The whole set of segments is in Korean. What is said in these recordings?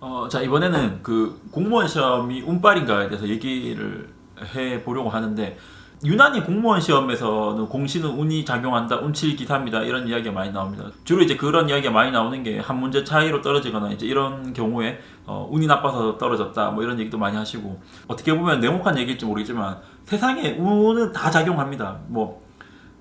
어, 자 이번에는 그 공무원 시험이 운빨인가에 대해서 얘기를 해 보려고 하는데 유난히 공무원 시험에서는 공시는 운이 작용한다, 운칠 기사입니다 이런 이야기가 많이 나옵니다. 주로 이제 그런 이야기가 많이 나오는 게 한 문제 차이로 떨어지거나 이제 이런 경우에 어, 운이 나빠서 떨어졌다 뭐 이런 얘기도 많이 하시고 어떻게 보면 냉혹한 얘기일지 모르겠지만 세상에 운은 다 작용합니다. 뭐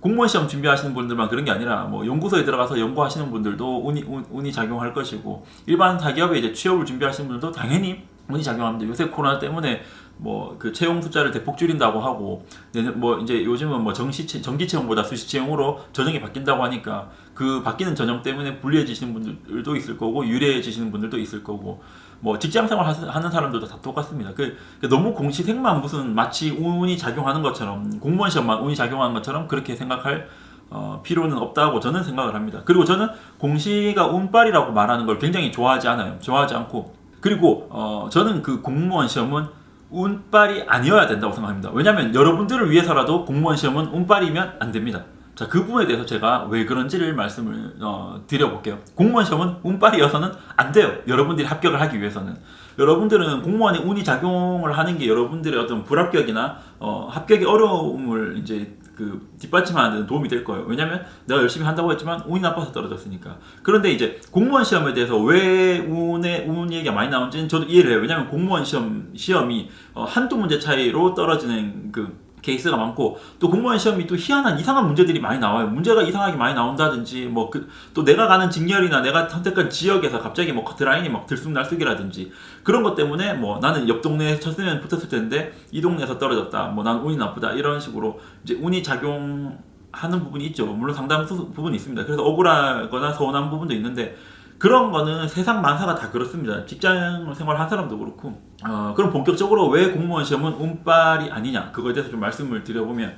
공무원 시험 준비하시는 분들만 그런 게 아니라 뭐 연구소에 들어가서 연구하시는 분들도 운이 운, 운이 작용할 것이고 일반 대기업에 이제 취업을 준비하시는 분들도 당연히 운이 작용합니다. 요새 코로나 때문에 뭐 그 채용 숫자를 대폭 줄인다고 하고 내년 뭐 이제 요즘은 뭐 정시 채- 정기 채용보다 수시 채용으로 전형이 바뀐다고 하니까 그 바뀌는 전형 때문에 불리해지시는 분들도 있을 거고 유리해지시는 분들도 있을 거고 뭐 직장 생활 하- 하는 사람들도 다 똑같습니다. 그, 그 너무 공시생만 무슨 마치 운이 작용하는 것처럼 공무원 시험만 운이 작용하는 것처럼 그렇게 생각할 어, 필요는 없다고 저는 생각을 합니다. 그리고 저는 공시가 운빨이라고 말하는 걸 굉장히 좋아하지 않아요. 좋아하지 않고 그리고 어, 저는 그 공무원 시험은 운빨이 아니어야 된다고 생각합니다. 왜냐하면 여러분들을 위해서라도 공무원 시험은 운빨이면 안 됩니다. 자, 그 부분에 대해서 제가 왜 그런지를 말씀을 어, 드려볼게요. 공무원 시험은 운빨이어서는 안 돼요. 여러분들이 합격을 하기 위해서는. 여러분들은 공무원의 운이 작용을 하는 게 여러분들의 어떤 불합격이나 어, 합격의 어려움을 이제 그 뒷받침하는 데 도움이 될 거예요. 왜냐면 내가 열심히 한다고 했지만 운이 나빠서 떨어졌으니까. 그런데 이제 공무원 시험에 대해서 왜 운의 운 얘기가 많이 나오는지는 저도 이해를 해요. 왜냐면 공무원 시험 시험이 어, 한두 문제 차이로 떨어지는 그 케이스가 많고 또 공무원 시험이 또 희한한 이상한 문제들이 많이 나와요. 문제가 이상하게 많이 나온다든지 뭐 그 또 내가 가는 직렬이나 내가 선택한 지역에서 갑자기 뭐 커트라인이 막 들쑥날쑥이라든지 그런 것 때문에 뭐 나는 옆 동네에 쳤으면 붙었을 텐데 이 동네에서 떨어졌다. 뭐 난 운이 나쁘다. 이런 식으로 이제 운이 작용 하는 부분이 있죠. 물론 상당수 부분이 있습니다. 그래서 억울하거나 서운한 부분도 있는데 그런 거는 세상 만사가 다 그렇습니다. 직장 생활 한 사람도 그렇고. 어, 그럼 본격적으로 왜 공무원 시험은 운빨이 아니냐 그거에 대해서 좀 말씀을 드려보면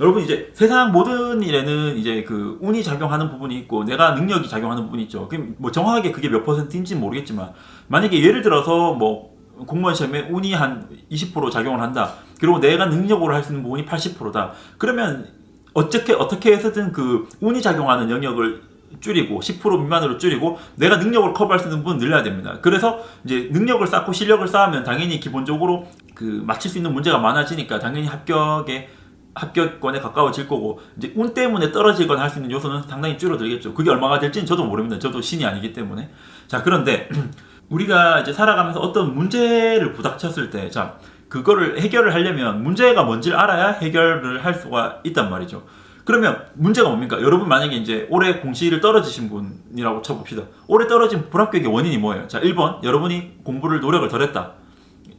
여러분 이제 세상 모든 일에는 이제 그 운이 작용하는 부분이 있고 내가 능력이 작용하는 부분이 있죠. 뭐 정확하게 그게 몇 퍼센트인지 는 모르겠지만 만약에 예를 들어서 뭐 공무원 시험에 운이 한 20% 작용을 한다. 그리고 내가 능력으로 할 수 있는 부분이 80%다. 그러면 어떻게 어떻게 해서든 그 운이 작용하는 영역을 줄이고 10% 미만으로 줄이고 내가 능력을 커버할 수 있는 부분 늘려야 됩니다. 그래서 이제 능력을 쌓고 실력을 쌓으면 당연히 기본적으로 그 맞힐 수 있는 문제가 많아지니까 당연히 합격에 합격권에 가까워질 거고 이제 운 때문에 떨어지거나 할 수 있는 요소는 상당히 줄어들겠죠. 그게 얼마가 될지는 저도 모릅니다. 저도 신이 아니기 때문에. 자, 그런데 우리가 이제 살아가면서 어떤 문제를 부닥쳤을 때, 자, 그거를 해결을 하려면 문제가 뭔지를 알아야 해결을 할 수가 있단 말이죠. 그러면 문제가 뭡니까? 여러분 만약에 이제 올해 공시를 떨어지신 분이라고 쳐봅시다. 올해 떨어진 불합격의 원인이 뭐예요? 자, 1번, 여러분이 공부를 노력을 덜 했다.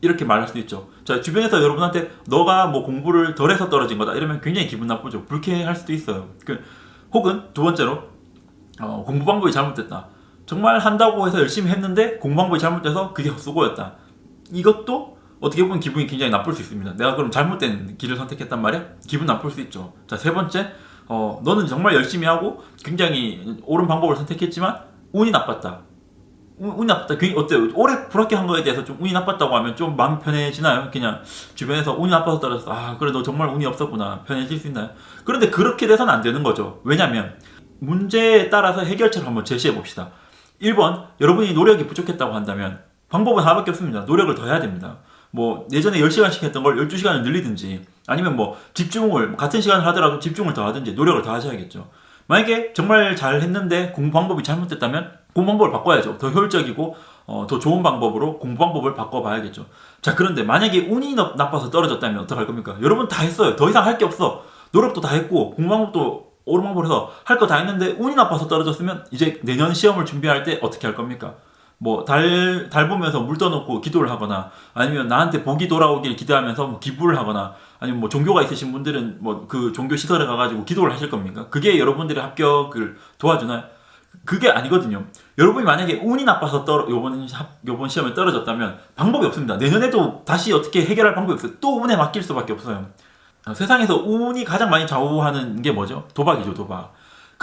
이렇게 말할 수도 있죠. 자, 주변에서 여러분한테 너가 뭐 공부를 덜 해서 떨어진 거다. 이러면 굉장히 기분 나쁘죠. 불쾌할 수도 있어요. 그, 혹은 두 번째로, 어, 공부 방법이 잘못됐다. 정말 한다고 해서 열심히 했는데 공부 방법이 잘못돼서 그게 헛수고였다. 이것도 어떻게 보면 기분이 굉장히 나쁠 수 있습니다. 내가 그럼 잘못된 길을 선택했단 말이야? 기분 나쁠 수 있죠. 자, 세 번째, 어, 너는 정말 열심히 하고 굉장히 옳은 방법을 선택했지만 운이 나빴다. 운- 운이 나빴다. 괜히 어때요? 올해 불합격 한 거에 대해서 좀 운이 나빴다고 하면 좀 마음 편해지나요? 그냥 주변에서 운이 나빠서 떨어졌어. 아, 그래, 너 정말 운이 없었구나. 편해질 수 있나요? 그런데 그렇게 돼서는 안 되는 거죠. 왜냐면 문제에 따라서 해결책을 한번 제시해 봅시다. 1번, 여러분이 노력이 부족했다고 한다면 방법은 하나밖에 없습니다. 노력을 더 해야 됩니다. 뭐 예전에 10시간씩 했던 걸 12시간을 늘리든지 아니면 뭐 집중을 같은 시간을 하더라도 집중을 더 하든지 노력을 더 하셔야겠죠. 만약에 정말 잘 했는데 공부 방법이 잘못됐다면 공부 방법을 바꿔야죠. 더 효율적이고 어, 더 좋은 방법으로 공부 방법을 바꿔봐야겠죠. 자 그런데 만약에 운이 나- 나빠서 떨어졌다면 어떡할 겁니까? 여러분 다 했어요. 더 이상 할 게 없어. 노력도 다 했고 공부 방법도 옳은 방법으로 해서 할 거 다 했는데 운이 나빠서 떨어졌으면 이제 내년 시험을 준비할 때 어떻게 할 겁니까? 뭐 달 달 보면서 물 떠놓고 기도를 하거나 아니면 나한테 복이 돌아오길 기대하면서 뭐 기부를 하거나 아니면 뭐 종교가 있으신 분들은 뭐 그 종교 시설에 가가지고 기도를 하실 겁니까? 그게 여러분들의 합격을 도와주나요? 그게 아니거든요. 여러분이 만약에 운이 나빠서 떨어 요번 합- 요번 시험에 떨어졌다면 방법이 없습니다. 내년에도 다시 어떻게 해결할 방법이 없어요. 또 운에 맡길 수밖에 없어요. 아, 세상에서 운이 가장 많이 좌우하는 게 뭐죠? 도박이죠, 도박.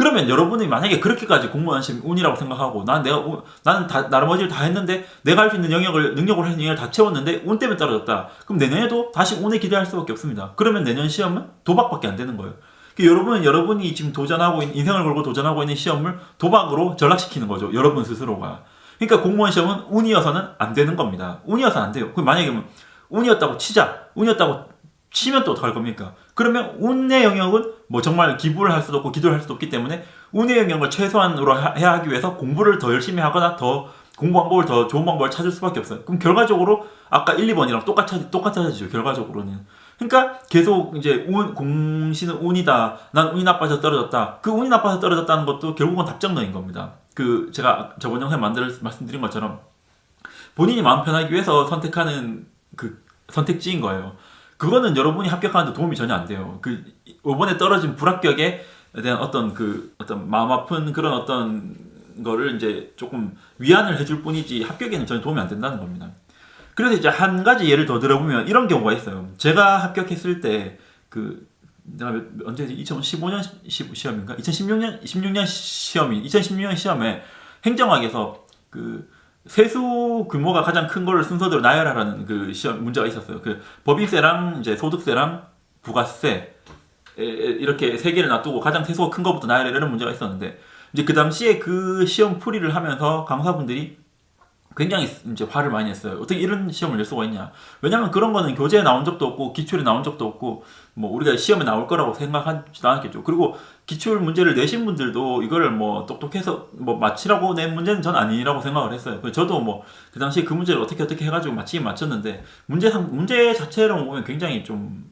그러면 여러분이 만약에 그렇게까지 공무원 시험 운이라고 생각하고 난 내가 운- 나는 다 나머지를 다 했는데 내가 할 수 있는 영역을 능력으로 있는 영역을 다 채웠는데 운 때문에 떨어졌다. 그럼 내년에도 다시 운에 기대할 수밖에 없습니다. 그러면 내년 시험은 도박밖에 안 되는 거예요. 그 여러분은 여러분이 지금 도전하고 있는 인생을 걸고 도전하고 있는 시험을 도박으로 전락시키는 거죠. 여러분 스스로가. 그러니까 공무원 시험은 운이어서는 안 되는 겁니다. 운이어서 안 돼요. 그럼 만약에 뭐 운이었다고 치자. 운이었다고 치면 또 어떡할 겁니까? 그러면 운의 영역은 뭐 정말 기부를 할 수도 없고 기도를 할 수도 없기 때문에 운의 영역을 최소한으로 하- 해야 하기 위해서 공부를 더 열심히 하거나 더 공부 방법을 더 좋은 방법을 찾을 수밖에 없어요. 그럼 결과적으로 아까 1, 2번이랑 똑같아, 똑같아지죠. 결과적으로는. 그러니까 계속 이제 운, 공시는 운이다. 난 운이 나빠서 떨어졌다. 그 운이 나빠서 떨어졌다는 것도 결국은 답정너인 겁니다. 그 제가 저번 영상에 만들 말씀드린 것처럼 본인이 마음 편하기 위해서 선택하는 그 선택지인 거예요. 그거는 여러분이 합격하는데 도움이 전혀 안 돼요. 그 이번에 떨어진 불합격에 대한 어떤 그 어떤 마음 아픈 그런 어떤 거를 이제 조금 위안을 해줄 뿐이지 합격에는 전혀 도움이 안 된다는 겁니다. 그래서 이제 한 가지 예를 더 들어보면 이런 경우가 있어요. 제가 합격했을 때그 내가 몇- 언제지 2015년 시, 시험인가 2016년 16년 시험이 2016년 시험에 행정학에서 그 세수 규모가 가장 큰 거를 순서대로 나열하라는 그 시험 문제가 있었어요. 그 법인세랑 이제 소득세랑 부가세 이렇게 세 개를 놔두고 가장 세수가 큰 거부터 나열해 이런 문제가 있었는데 이제 그 당시에 그 시험 풀이를 하면서 강사분들이 굉장히 이제 화를 많이 했어요. 어떻게 이런 시험을 낼 수가 있냐? 왜냐면 그런 거는 교재에 나온 적도 없고 기출에 나온 적도 없고 뭐 우리가 시험에 나올 거라고 생각하지도 않았겠죠. 그리고 기출 문제를 내신 분들도 이거를 뭐 똑똑해서 뭐 맞히라고 낸 문제는 전 아니라고 생각을 했어요. 저도 뭐 그 당시에 그 문제를 어떻게 어떻게 해가지고 맞히긴 맞췄는데 문제 상 문제 자체로 보면 굉장히 좀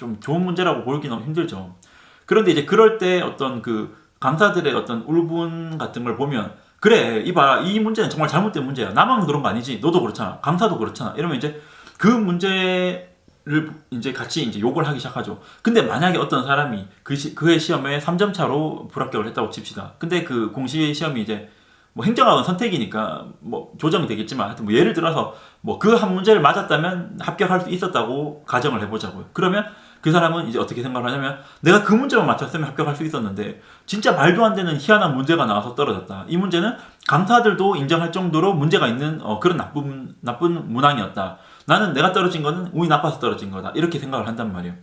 좀 좋은 문제라고 보기는 힘들죠. 그런데 이제 그럴 때 어떤 그 강사들의 어떤 울분 같은 걸 보면 그래 이봐 이 문제는 정말 잘못된 문제야. 나만 그런 거 아니지. 너도 그렇잖아. 강사도 그렇잖아. 이러면 이제 그 문제를 이제 같이 이제 욕을 하기 시작하죠. 근데 만약에 어떤 사람이 그 시, 그의 시험에 3점 차로 불합격을 했다고 칩시다. 근데 그 공시 시험이 이제 뭐 행정학은 선택이니까 뭐 조정이 되겠지만 하여튼 뭐 예를 들어서 뭐 그 한 문제를 맞았다면 합격할 수 있었다고 가정을 해보자고요. 그러면 그 사람은 이제 어떻게 생각을 하냐면 내가 그 문제만 맞췄으면 합격할 수 있었는데 진짜 말도 안 되는 희한한 문제가 나와서 떨어졌다. 이 문제는 강사들도 인정할 정도로 문제가 있는 어, 그런 나쁜 나쁜 문항이었다. 나는 내가 떨어진 거는 운이 나빠서 떨어진 거다. 이렇게 생각을 한단 말이에요.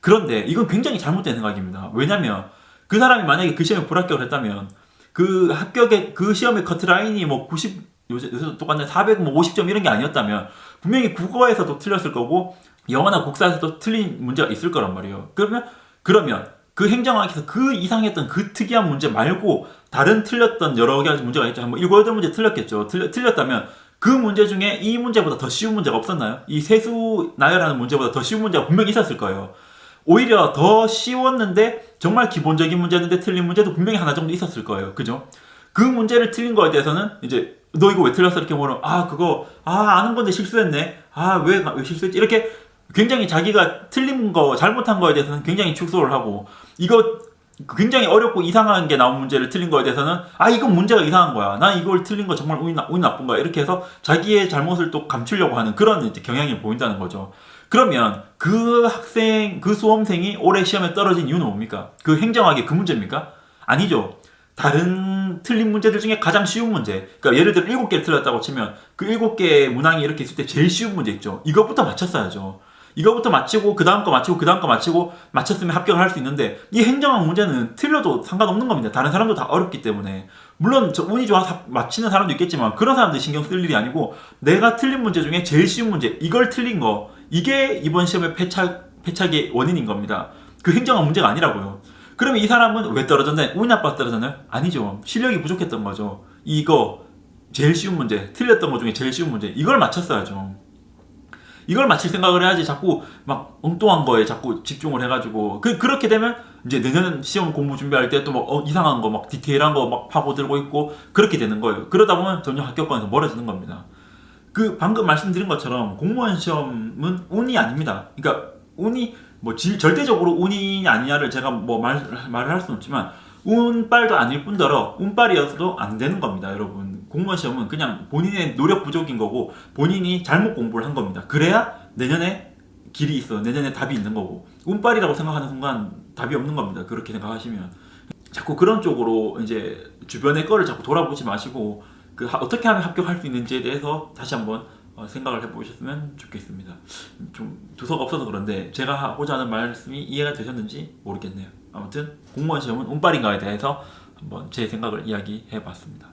그런데 이건 굉장히 잘못된 생각입니다. 왜냐면 그 사람이 만약에 그 시험에 불합격을 했다면 그 합격의 그 시험의 커트라인이 뭐 90, 요새, 요새 똑같네 400, 뭐 50점 이런 게 아니었다면 분명히 국어에서도 틀렸을 거고 영어나 국사에서도 틀린 문제가 있을 거란 말이에요. 그러면 그러면 그 행정학에서 그 이상했던 그 특이한 문제 말고 다른 틀렸던 여러 가지 문제가 있죠. 한뭐 일곱 여덟 문제 틀렸겠죠. 틀, 틀렸다면 그 문제 중에 이 문제보다 더 쉬운 문제가 없었나요? 이 세수 나열하는 문제보다 더 쉬운 문제가 분명히 있었을 거예요. 오히려 더 쉬웠는데 정말 기본적인 문제였는데 틀린 문제도 분명히 하나 정도 있었을 거예요. 그죠? 그 문제를 틀린 거에 대해서는 이제 너 이거 왜 틀렸어 이렇게 물으면 아 그거 아 아는 건데 실수했네 아왜 왜 실수했지 이렇게 굉장히 자기가 틀린 거 잘못한 거에 대해서는 굉장히 축소를 하고 이거 굉장히 어렵고 이상한 게 나온 문제를 틀린 거에 대해서는 아 이건 문제가 이상한 거야 난 이걸 틀린 거 정말 운이, 나, 운이 나쁜 거야 이렇게 해서 자기의 잘못을 또 감추려고 하는 그런 이제 경향이 보인다는 거죠 그러면 그 학생 그 수험생이 올해 시험에 떨어진 이유는 뭡니까 그 행정학의 그 문제입니까 아니죠 다른 틀린 문제들 중에 가장 쉬운 문제. 그러니까 예를 들어 일곱 개를 틀렸다고 치면 그 일곱 개의 문항이 이렇게 있을 때 제일 쉬운 문제 있죠. 이것부터 맞췄어야죠. 이거부터 맞히고 그 다음 거 맞히고 그 다음 거 맞히고 맞췄으면 합격을 할 수 있는데 이 행정학 문제는 틀려도 상관없는 겁니다. 다른 사람도 다 어렵기 때문에 물론 저 운이 좋아서 맞히는 사람도 있겠지만 그런 사람들 신경 쓸 일이 아니고 내가 틀린 문제 중에 제일 쉬운 문제 이걸 틀린 거 이게 이번 시험의 패착 패착의 원인인 겁니다. 그 행정학 문제가 아니라고요. 그러면 이 사람은 왜 떨어졌나요? 운이 나빠서 떨어졌나요? 아니죠. 실력이 부족했던 거죠. 이거 제일 쉬운 문제, 틀렸던 것 중에 제일 쉬운 문제, 이걸 맞췄어야죠. 이걸 맞힐 생각을 해야지 자꾸 막 엉뚱한 거에 자꾸 집중을 해가지고 그 그렇게 되면 이제 내년 시험 공부 준비할 때 또 막 어, 이상한 거 막 디테일한 거 막 파고들고 있고 그렇게 되는 거예요. 그러다 보면 점점 합격권에서 멀어지는 겁니다. 그 방금 말씀드린 것처럼 공무원 시험은 운이 아닙니다. 그러니까 운이 뭐 질- 절대적으로 운이 아니냐를 제가 뭐 말, 말을 할 수는 없지만 운빨도 아닐 뿐더러 운빨이어서도 안 되는 겁니다, 여러분. 공무원 시험은 그냥 본인의 노력 부족인 거고 본인이 잘못 공부를 한 겁니다. 그래야 내년에 길이 있어, 내년에 답이 있는 거고 운빨이라고 생각하는 순간 답이 없는 겁니다. 그렇게 생각하시면 자꾸 그런 쪽으로 이제 주변의 거를 자꾸 돌아보지 마시고 그 하- 어떻게 하면 합격할 수 있는지에 대해서 다시 한번 어, 생각을 해보셨으면 좋겠습니다. 좀 두서가 없어서 그런데 제가 하고자 하는 말씀이 이해가 되셨는지 모르겠네요. 아무튼 공무원 시험은 운빨인가에 대해서 한번 제 생각을 이야기해봤습니다.